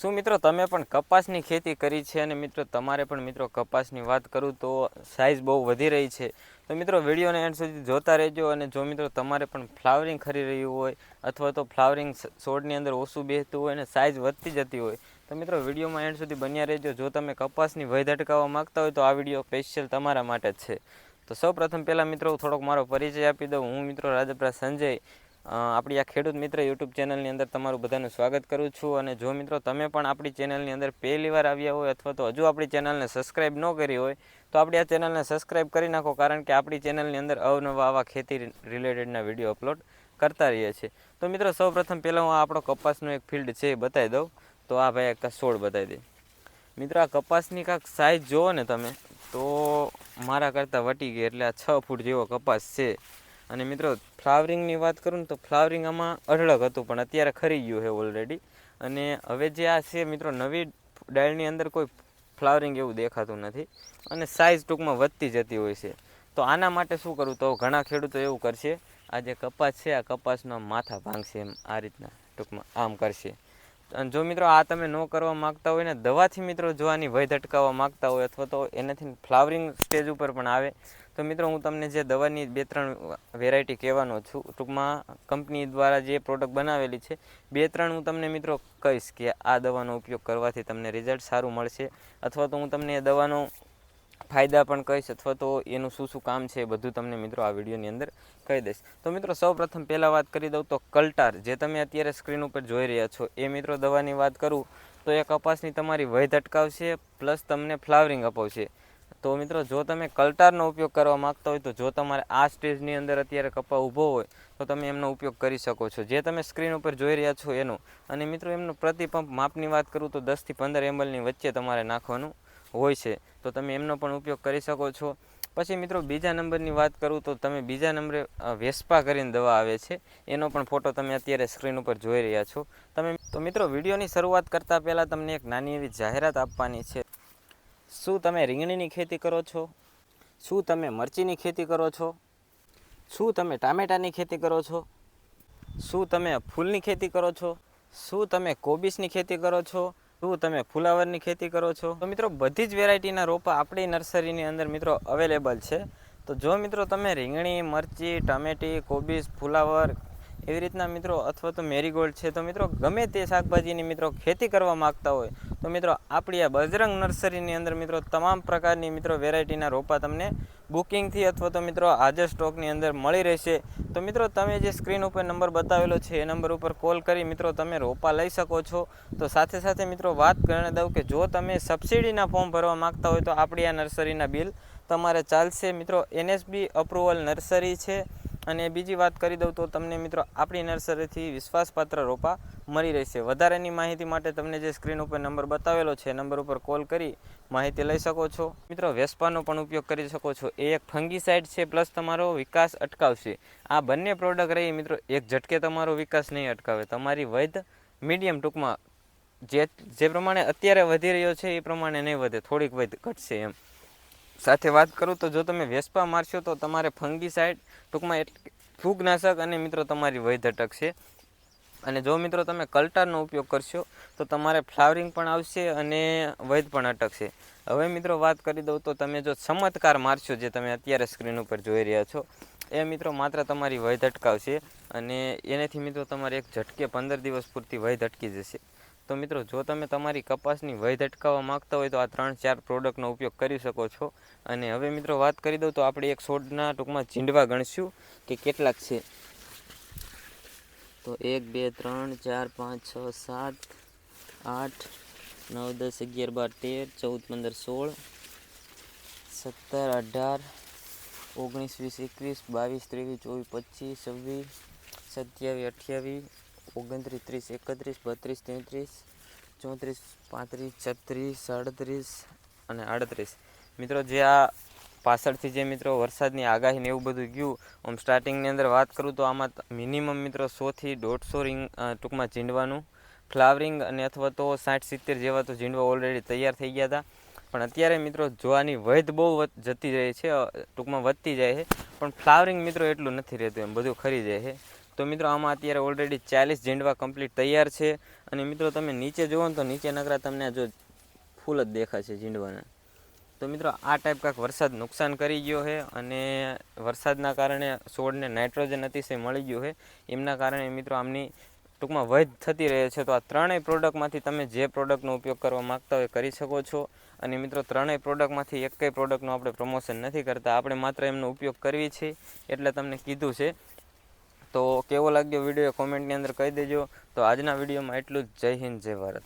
શું મિત્રો તમે પણ કપાસની ખેતી કરી છે અને મિત્રો તમારે પણ મિત્રો કપાસની વાત કરું તો સાઇઝ બહુ વધી રહી છે. તો મિત્રો વિડીયોને એન્ડ સુધી જોતા રહેજો અને જો મિત્રો તમારે પણ ફ્લાવરિંગ ખરી રહ્યું હોય અથવા તો ફ્લાવરિંગ છોડની અંદર ઓછું બેસતું હોય અને સાઇઝ વધતી જતી હોય, તો મિત્રો વિડીયોમાં એન્ડ સુધી બન્યા રહેજો. જો તમે કપાસની વય અટકાવવા માગતા હોય તો આ વીડિયો સ્પેશિયલ તમારા માટે જ છે. તો સૌ પ્રથમ પહેલાં મિત્રો થોડોક મારો પરિચય આપી દઉં. હું મિત્રો રાજપરા સંજય આપણી આ ખેડૂત મિત્ર યુટ્યુબ ચેનલની અંદર તમારું બધાનું સ્વાગત કરું છું અને જો મિત્રો તમે પણ આપણી ચેનલની અંદર પહેલી વાર આવ્યા હોય અથવા તો હજુ આપણી ચેનલને સબસ્ક્રાઇબ ન કરી હોય, તો આપણી આ ચેનલને સબસ્ક્રાઇબ કરી નાખો કારણ કે આપણી ચેનલની અંદર અવનવા આવા ખેતી રિલેટેડના વીડિયો અપલોડ કરતા રહીએ છીએ. તો મિત્રો સૌપ્રથમ પહેલાં હું આપણો કપાસનો એક ફિલ્ડ છે એ બતાવી દઉં, તો આ ભાઈ એક બતાવી દે. મિત્રો આ કપાસની કાંક સાઇઝ જુઓ ને તમે, તો મારા કરતાં વટી ગઈ એટલે આ છ ફૂટ જેવો કપાસ છે. અને મિત્રો, ફ્લાવરિંગની વાત કરું ને તો ફ્લાવરિંગ આમાં અઢળક હતું, પણ અત્યારે ખરી ગયું છે ઓલરેડી અને હવે જે આ છે મિત્રો, નવી ડાળની અંદર કોઈ ફ્લાવરિંગ એવું દેખાતું નથી અને સાઇઝ ટૂંકમાં વધતી જતી હોય છે. તો આના માટે શું કરવું તો ઘણા ખેડૂતો એવું કરશે, આ જે કપાસ છે, આ કપાસના માથા ભાંગશે એમ આ રીતના ટૂંકમાં આમ કરશે. અને જો મિત્રો, આ તમે ન કરવા માગતા હોય ને, દવાથી મિત્રો જો આની વય અટકાવવા માગતા હોય અથવા તો એનાથી ફ્લાવરિંગ સ્ટેજ ઉપર પણ આવે તો મિત્રો હું તમને જે દવાની બે ત્રણ વેરાયટી કહેવાનો છું, ટૂંકમાં કંપની દ્વારા જે પ્રોડક્ટ બનાવેલી છે, બે ત્રણ હું તમને મિત્રો કહીશ કે આ દવાનો ઉપયોગ કરવાથી તમને રિઝલ્ટ સારું મળશે. અથવા તો હું તમને એ દવાનો ફાયદા પણ કહીશ, અથવા તો એનું શું શું કામ છે એ બધું તમને મિત્રો આ વિડીયોની અંદર કહી દઈશ. તો મિત્રો સૌપ્રથમ પહેલાં વાત કરી દઉં તો કલ્ટાર, જે તમે અત્યારે સ્ક્રીન ઉપર જોઈ રહ્યા છો, એ મિત્રો દવાની વાત કરું તો એ કપાસની તમારી વય અટકાવશે પ્લસ તમને ફ્લાવરિંગ અપાવશે. તો મિત્રો, જો તમે કલ્ટારનો ઉપયોગ કરવા માગતા હોય તો જો તમારે આ સ્ટેજની અંદર અત્યારે કપા ઊભો હોય, તો તમે એમનો ઉપયોગ કરી શકો છો. જે તમે સ્ક્રીન ઉપર જોઈ રહ્યા છો એનો. અને મિત્રો, એમનો પ્રતિપંપ માપની વાત કરું તો દસથી પંદર એમએલની વચ્ચે તમારે નાખવાનું હોય છે. તો તમે એમનો પણ ઉપયોગ કરી શકો છો. પછી મિત્રો, બીજા નંબરની વાત કરું તો તમે બીજા નંબરે વેસ્પા કરીને દવા આવે છે. એનો પણ ફોટો તમે અત્યારે સ્ક્રીન ઉપર જોઈ રહ્યા છો. તમે, તો મિત્રો, વિડીયોની શરૂઆત કરતાં પહેલાં તમને એક નાની એવી જાહેરાત આપવાની છે. શું તમે રીંગણીની ખેતી કરો છો? શું તમે મરચીની ખેતી કરો છો? શું તમે ટામેટાની ખેતી કરો છો? શું તમે ફૂલની ખેતી કરો છો? શું તમે કોબીસની ખેતી કરો છો? શું તમે ફુલાવરની ખેતી કરો છો? તો મિત્રો, બધી જ વેરાયટીના રોપા આપણી નર્સરીની અંદર મિત્રો અવેલેબલ છે. તો જો મિત્રો તમે રીંગણી, મરચી, ટામેટી કોબીસ ફુલાવર એવી રીતના મિત્રો અથવા તો મેરીગોલ્ડ છે, તો મિત્રો ગમે તે શાકભાજીની મિત્રો ખેતી કરવા માગતા હોય તો મિત્રો, આપણી આ બજરંગ નર્સરીની અંદર મિત્રો તમામ પ્રકારની મિત્રો વેરાયટીના રોપા તમને બુકિંગથી અથવા તો મિત્રો આજે સ્ટોકની અંદર મળી રહેશે. તો મિત્રો, તમે જે સ્ક્રીન ઉપર નંબર બતાવેલો છે, એ નંબર ઉપર કોલ કરી મિત્રો તમે રોપા લઈ શકો છો. તો સાથે સાથે મિત્રો વાત કરી દઉં કે જો તમે સબસિડીના ફોર્મ ભરવા માગતા હોય તો આપણી આ નર્સરીના બિલ તમારે ચાલશે. મિત્રો, એનએસબી અપ્રુવલ નર્સરી છે. અને બીજી વાત કરી દઉં તો તમને મિત્રો આપણી નર્સરીથી વિશ્વાસપાત્ર રોપા મળી રહેશે. વધારેની માહિતી માટે તમને જે સ્ક્રીન ઉપર નંબર બતાવેલો છે, નંબર ઉપર કોલ કરી માહિતી લઈ શકો છો. મિત્રો, વેસ્પાનો પણ ઉપયોગ કરી શકો છો. એ એક ફંગીસાઇડ છે, પ્લસ તમારો વિકાસ અટકાવશે. આ બંને પ્રોડક્ટ રહી મિત્રો, એક ઝટકે તમારો વિકાસ નહીં અટકાવે. તમારી વૈધ મીડિયમ ટૂંકમાં જે જે પ્રમાણે અત્યારે વધી રહ્યો છે, એ પ્રમાણે નહીં વધે. થોડીક વૈધ ઘટશે એમ. સાથે વાત કરું તો જો તમે વેસ્પા મારશો તો તમારે ફંગીસાઇડ ટૂંકમાં ફૂગનાશક અને મિત્રો તમારી વૈધ અટકશે અને જો મિત્રો તમે કલ્ટારનો ઉપયોગ કરશો તો તમારે ફ્લાવરિંગ પણ આવશે અને વૈધ પણ અટકશે. હવે મિત્રો વાત કરી દઉં તો તમે જો ચમત્કાર મારશો જે તમે અત્યારે સ્ક્રીન ઉપર જોઈ રહ્યા છો, એ મિત્રો માત્ર તમારી વૈધ અટકાવશે અને એનાથી મિત્રો તમારે એક ઝટકે પંદર દિવસ પૂરતી વય અટકી જશે. તો મિત્રો, જો તમે તમારી કપાસની વય અટકાવવા માગતા હોય તો આ ત્રણ ચાર પ્રોડક્ટનો ઉપયોગ કરી શકો છો. અને હવે મિત્રો, વાત કરી દઉં તો આપણે એક છોડના ટૂંકમાં ચીંડવા ગણશું કે કેટલાક છે. તો એક, બે, ત્રણ, ચાર, પાંચ, છ, સાત, આઠ, નવ, દસ, અગિયાર, બાર, તેર, ચૌદ, પંદર, સોળ, સત્તર, અઢાર, ઓગણીસ, વીસ, એકવીસ, બાવીસ, ત્રેવીસ, ચોવીસ, પચીસ, છવ્વીસ, સત્યાવીસ, અઠ્યાવીસ ઓગણત્રીસ, ત્રીસ, એકત્રીસ, બત્રીસ, તેત્રીસ, ચોત્રીસ, પાંત્રીસ, છત્રીસ સાડત્રીસ અને આડત્રીસ. મિત્રો, જે આ પાછળથી જે મિત્રો વરસાદની આગાહી ને એવું બધું ગયું, આમ સ્ટાર્ટિંગની અંદર વાત કરું તો આમાં મિનિમમ મિત્રો સોથી દોઢસો રિંગ ટૂંકમાં ઝીંડવાનું. ફ્લાવરિંગ અને અથવા તો સાઠ, સિત્તેર જેવા તો ઝીંડવા ઓલરેડી તૈયાર થઈ ગયા હતા પણ અત્યારે મિત્રો જોવાની વૈધ બહુ જતી રહી છે ટૂંકમાં વધતી જાય છે. પણ ફ્લાવરિંગ મિત્રો એટલું નથી રહેતું, એમ બધું ખરી જાય છે. તો મિત્રો, આમાં અત્યારે ઓલરેડી ચાલીસ ઝીંડવા કમ્પ્લીટ તૈયાર છે. અને મિત્રો, તમે નીચે જુઓ ને તો નીચે નકરા તમને જો ફૂલ જ દેખાશે ઝીંડવાના. તો મિત્રો, આ ટાઈપ કાંક વરસાદ નુકસાન કરી ગયો છે અને વરસાદના કારણે છોડને નાઇટ્રોજન અતિશય મળી ગયું છે. એમના કારણે મિત્રો, આમની ટૂંકમાં વધ થતી રહે છે. તો આ ત્રણેય પ્રોડક્ટમાંથી તમે જે પ્રોડક્ટનો ઉપયોગ કરવા માગતા હોય કરી શકો છો. અને મિત્રો, ત્રણેય પ્રોડક્ટમાંથી એક કંઈ પ્રોડક્ટનું આપણે પ્રમોશન નથી કરતા. આપણે માત્ર એમનો ઉપયોગ કરવી છે. એટલે તમને કીધું છે તો કેવો લાગ્યો વીડિયો કોમેન્ટની અંદર કહી દેજો. તો આજના વિડીયોમાં એટલું જ. જય હિન્દ, જય ભારત.